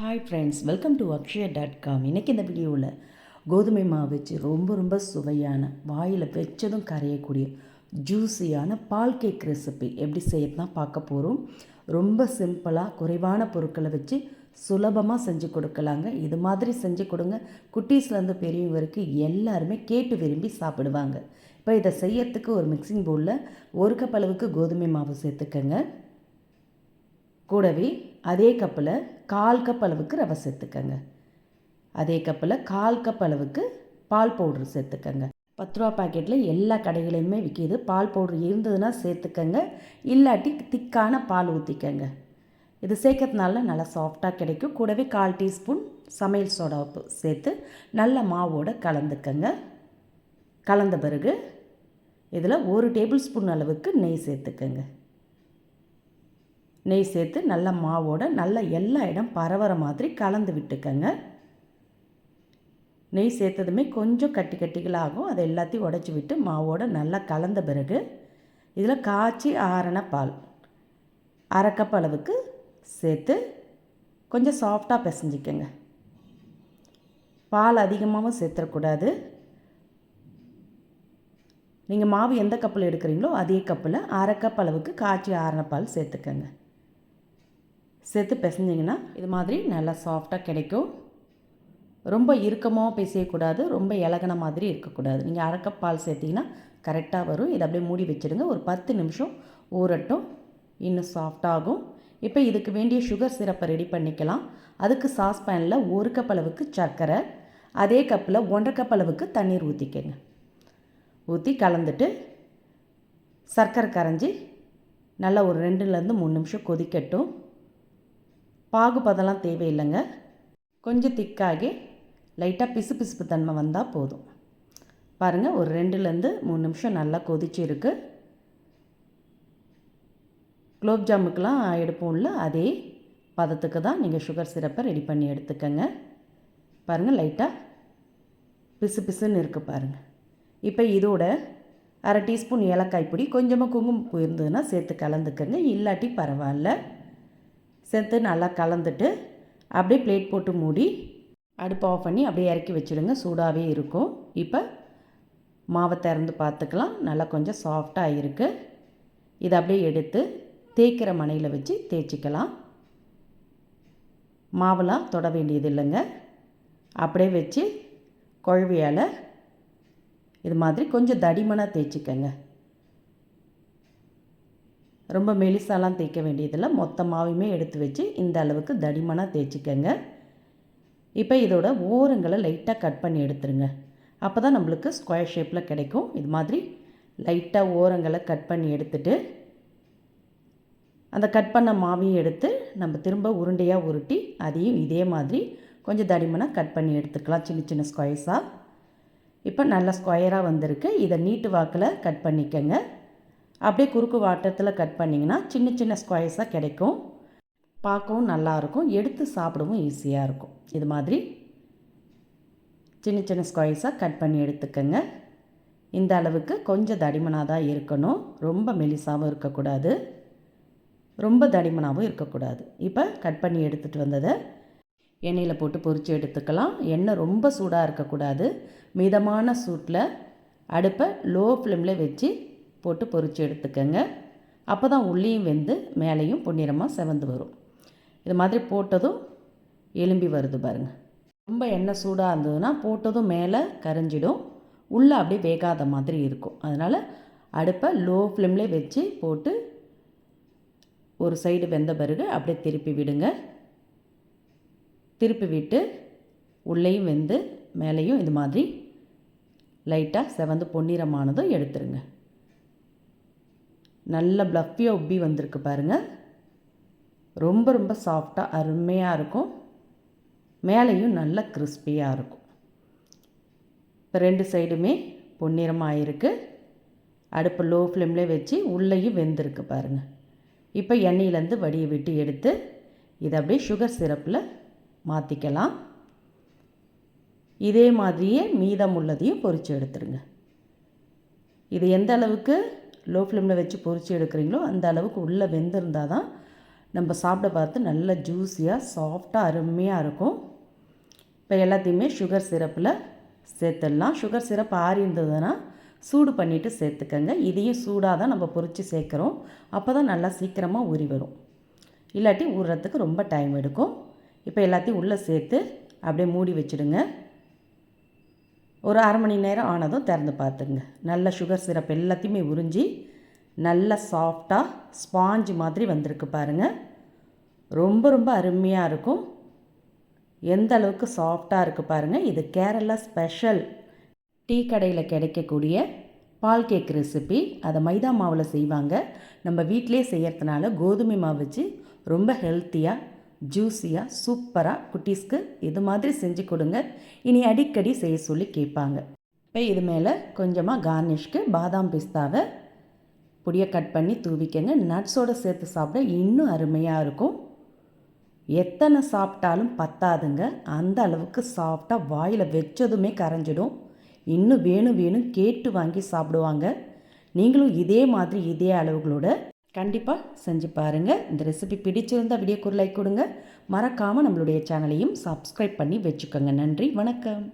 Hi friends welcome to Akshaya dot com இன்றைக்கி இந்த வீடியோவில் கோதுமை மாவு வச்சு ரொம்ப ரொம்ப சுவையான வாயில் வச்சதும் கரையக்கூடிய ஜூஸியான பால் கேக் ரெசிபி எப்படி செய்யறது தான் பார்க்க போகிறோம் ரொம்ப சிம்பிளாக குறைவான பொருட்களை வச்சு சுலபமாக செஞ்சு கொடுக்கலாங்க. இது மாதிரி செஞ்சு கொடுங்க. குட்டீஸ்லேருந்து பெரியவங்க வரைக்கும் எல்லாருமே கேட்டு விரும்பி சாப்பிடுவாங்க. இப்போ இதை செய்யறதுக்கு ஒரு மிக்சிங் பவுலில் ஒரு கப் அளவுக்கு கோதுமை மாவு சேர்த்துக்கங்க. கூடவே அதே கப்பில் கால் கப் அளவுக்கு ரவை சேர்த்துக்கங்க. அதே கப்பில் கால் கப் அளவுக்கு பால் பவுட்ரு சேர்த்துக்கங்க. பத்து ரூபா பாக்கெட்டில் எல்லா கடைகளையுமே விற்கிது பால் பவுட்ரு இருந்ததுன்னா சேர்த்துக்கங்க. இல்லாட்டி திக்கான பால் ஊற்றிக்கங்க இது சேர்க்கறதுனால நல்லா சாஃப்டாக கிடைக்கும். கூடவே கால் டீஸ்பூன் சமையல் சோடா உப்பு சேர்த்து நல்ல மாவோடு கலந்துக்கங்க. கலந்த பிறகு இதில் ஒரு டேபிள் ஸ்பூன் அளவுக்கு நெய் சேர்த்துக்கங்க. நெய் சேர்த்து நல்ல மாவோட நல்ல எல்லா இடம் பரவற மாதிரி கலந்து விட்டுக்கங்க. நெய் சேர்த்ததுமே கொஞ்சம் கட்டி கட்டிகளாகும். அதை எல்லாத்தையும் உடச்சி விட்டு மாவோட நல்லா கலந்த பிறகு இதில் காய்ச்சி ஆறின பால். அரை கப் அளவுக்கு சேர்த்து கொஞ்சம் சாஃப்டாக பிசைஞ்சிக்கங்க. பால் அதிகமாகவும் சேர்த்துடக்கூடாது. நீங்கள் மாவு எந்த கப்பில் எடுக்கிறீங்களோ அதே கப்பில் அரை கப் அளவுக்கு காய்ச்சி ஆறின பால் சேர்த்துக்கங்க. சேர்த்து பிசைஞ்சிங்கன்னா இது மாதிரி நல்லா சாஃப்டாக கிடைக்கும். ரொம்ப இறுக்கமாக பிசையக்கூடாது ரொம்ப இலகன மாதிரி இருக்கக்கூடாது. நீங்கள் அரை பால் சேர்த்திங்கன்னா கரெக்டாக வரும். இதை அப்படியே மூடி வச்சுடுங்க. ஒரு பத்து நிமிஷம் ஊறட்டும். இன்னும் சாஃப்டாகும் இப்போ இதுக்கு வேண்டிய சுகர் சிரப்பை ரெடி பண்ணிக்கலாம். அதுக்கு சாஸ் பேனில் ஒரு கப் அளவுக்கு சர்க்கரை அதே கப்பில் ஒன்றரை கப் அளவுக்கு தண்ணீர் ஊற்றிக்கங்க ஊற்றி கலந்துட்டு சர்க்கரை கரைஞ்சி நல்லா ஒரு ரெண்டுலேருந்து மூணு நிமிஷம் கொதிக்கட்டும். பாகுபதெல்லாம் தேவையில்லைங்க. கொஞ்சம் திக்காகி லைட்டாக பிசு பிசுப்பு தன்மை வந்தால் போதும். பாருங்கள் ஒரு ரெண்டுலேருந்து மூணு நிமிஷம் நல்லா கொதிச்சு இருக்குது குலோப் ஜாமுக்கெலாம் எடுப்போம்ல அதே பதத்துக்கு தான் நீங்கள் சுகர் சிரப்பை ரெடி பண்ணி எடுத்துக்கோங்க. பாருங்கள் லைட்டாக பிசு பிசுன்னு இருக்குது பாருங்கள் இப்போ இதோட அரை டீஸ்பூன் ஏலக்காய் பொடி கொஞ்சமாக குங்குமப்பூ இருந்ததுன்னா சேர்த்து கலந்துக்கங்க. இல்லாட்டி பரவாயில்ல. சேர்த்து நல்லா கலந்துட்டு அப்படியே பிளேட் போட்டு மூடி அடுப்பு ஆஃப் பண்ணி அப்படியே இறக்கி வச்சுடுங்க. சூடாகவே இருக்கும். இப்போ மாவை திறந்து பார்த்துக்கலாம். நல்லா கொஞ்சம் சாஃப்டாக இருக்குது இதை அப்படியே எடுத்து தேய்க்கிற மனையில் வச்சு தேய்ச்சிக்கலாம். மாவெல்லாம் தொட வேண்டியது இல்லைங்க. அப்படியே வச்சு குழவியால் இது மாதிரி கொஞ்சம் தடிமனாக தேய்ச்சிக்கங்க. ரொம்ப மெலிசாலாம் தேய்க்க வேண்டியதில்லை. மொத்த மாவையுமே எடுத்து வச்சு இந்த அளவுக்கு தடிமனாக தேய்ச்சிக்கங்க. இப்போ இதோட ஓரங்களை லைட்டாக கட் பண்ணி எடுத்துருங்க. அப்போ தான் நம்மளுக்கு ஸ்கொயர் ஷேப்பில் கிடைக்கும். இது மாதிரி லைட்டாக ஓரங்களை கட் பண்ணி எடுத்துட்டு அந்த கட் பண்ண மாவையும் எடுத்து நம்ம திரும்ப உருண்டையாக உருட்டி அதையும் இதே மாதிரி கொஞ்சம் தடிமனாக கட் பண்ணி எடுத்துக்கலாம் சின்ன சின்ன ஸ்கொயர்ஸாக இப்போ நல்லா ஸ்கொயராக வந்திருக்கு. இதை நீட்டு வாக்கில் கட் பண்ணிக்கங்க. அப்படியே குறுக்கு வாட்டத்தில் கட் பண்ணிங்கன்னா சின்ன சின்ன ஸ்கொயர்ஸாக கிடைக்கும். பார்க்கவும் நல்லாயிருக்கும் எடுத்து சாப்பிடவும் ஈஸியாக இருக்கும். இது மாதிரி சின்ன சின்ன ஸ்கொயர்ஸாக கட் பண்ணி எடுத்துக்கோங்க. இந்த அளவுக்கு கொஞ்சம் தடிமனாக தான் இருக்கணும். ரொம்ப மெலிசாகவும் இருக்கக்கூடாது. ரொம்ப தடிமனாகவும் இருக்கக்கூடாது. இப்போ கட் பண்ணி எடுத்துகிட்டு வந்ததை எண்ணெயில் போட்டு பொரித்து எடுத்துக்கலாம். எண்ணெய் ரொம்ப சூடாக இருக்கக்கூடாது. மிதமான சூட்டில் அடுப்பை லோ ஃப்ளேமில் வச்சு போட்டு பொரித்து எடுத்துக்கோங்க. அப்போ தான் உள்ளியும் வெந்து மேலேயும் பொன்னிறமாக செவந்து வரும். இது மாதிரி போட்டதும் எலும்பி வருது பாருங்கள் ரொம்ப எண்ணெய் சூடாக இருந்ததுன்னா போட்டதும் மேலே கரைஞ்சிடும். உள்ளே அப்படியே வேகாத மாதிரி இருக்கும். அதனால் அடுப்பை லோ ஃப்ளேம்லேயே வச்சு போட்டு ஒரு சைடு வெந்த பிறகு அப்படியே திருப்பி விடுங்க. திருப்பி விட்டு உள்ளேயும் வெந்து மேலேயும் இது மாதிரி லைட்டாக செவந்து பொன்னிறமானதும் எடுத்துருங்க. நல்ல ப்ளஃபியாக உப்பி வந்திருக்கு பாருங்கள் ரொம்ப ரொம்ப சாஃப்டாக அருமையாக இருக்கும். மேலேயும் நல்ல கிறிஸ்பியாக இருக்கும். இப்போ ரெண்டு சைடுமே பொன்னிறமாக ஆயிருக்கு. அடுப்பு லோ ஃப்ளேம்லேயே வச்சு உள்ளேயும் வெந்திருக்கு பாருங்கள் இப்போ எண்ணெயிலேருந்து வடியை விட்டு எடுத்து இதை அப்படியே சுகர் சிரப்பில் மாற்றிக்கலாம் இதே மாதிரியே மீதம் உள்ளதையும் பொரித்து எடுத்துருங்க. இது எந்த அளவுக்கு? லோ ஃப்ளேமில் வச்சு பொரித்து எடுக்கிறீங்களோ அந்த அளவுக்கு உள்ளே வெந்திருந்தால் தான் நம்ம சாப்பிட பார்த்து நல்லா ஜூஸியாக சாஃப்டாக அருமையாக இருக்கும். இப்போ எல்லாத்தையுமே சுகர் சிரப்பில் சேர்த்துடலாம். சுகர் சிரப் ஆறி இருந்ததுன்னா சூடு பண்ணிவிட்டு சேர்த்துக்கங்க. இதையும் சூடாக தான் நம்ம பொரித்து சேர்க்குறோம். அப்போ தான் நல்லா சீக்கிரமாக உரி வரும். இல்லாட்டி ஊறுறதுக்கு ரொம்ப டைம் எடுக்கும். இப்போ எல்லாத்தையும் உள்ளே சேர்த்து அப்படியே மூடி வச்சுடுங்க. ஒரு அரை மணி நேரம் ஆனதும் திறந்து பார்த்துங்க நல்ல சுகர் சிரப் எல்லாத்தையுமே உறிஞ்சி நல்ல சாஃப்டாக ஸ்பாஞ்சு மாதிரி வந்திருக்கு பாருங்கள் ரொம்ப ரொம்ப அருமையாக இருக்கும். எந்த அளவுக்கு சாஃப்டாக இருக்குது பாருங்கள் இது கேரளா ஸ்பெஷல் டீ கடையில் கிடைக்கக்கூடிய பால் கேக் ரெசிபி அதை மைதா மாவில் செய்வாங்க. நம்ம வீட்டிலே செய்யறதுனால கோதுமை மாவு வச்சு ரொம்ப ஹெல்த்தியாக ஜூஸியாக சூப்பராக குட்டீஸ்க்கு இது மாதிரி செஞ்சு கொடுங்க. இனி அடிக்கடி செய்ய சொல்லி கேட்பாங்க. இப்போ இது மேலே கொஞ்சமாக கார்னிஷ்க்கு பாதாம் பிஸ்தாவை பொடியை கட் பண்ணி தூவிக்கங்க. நட்ஸோடு சேர்த்து சாப்பிட இன்னும் அருமையாக இருக்கும். எத்தனை சாப்பிட்டாலும் பத்தாதுங்க. அந்த அளவுக்கு சாப்பிட்டா வாயில் வச்சதுமே கரைஞ்சிடும். இன்னும் வேணும் வேணும் கேட்டு வாங்கி சாப்பிடுவாங்க. நீங்களும் இதே மாதிரி இதே அளவுகளோட கண்டிப்பாக செஞ்சு பாருங்கள் இந்த ரெசிபி பிடிச்சிருந்தால் வீடியோக்கு ஒரு லைக் கொடுங்க. மறக்காமல் நம்மளுடைய சேனலையும் சப்ஸ்கிரைப் பண்ணி வச்சுக்கோங்க. நன்றி வணக்கம்.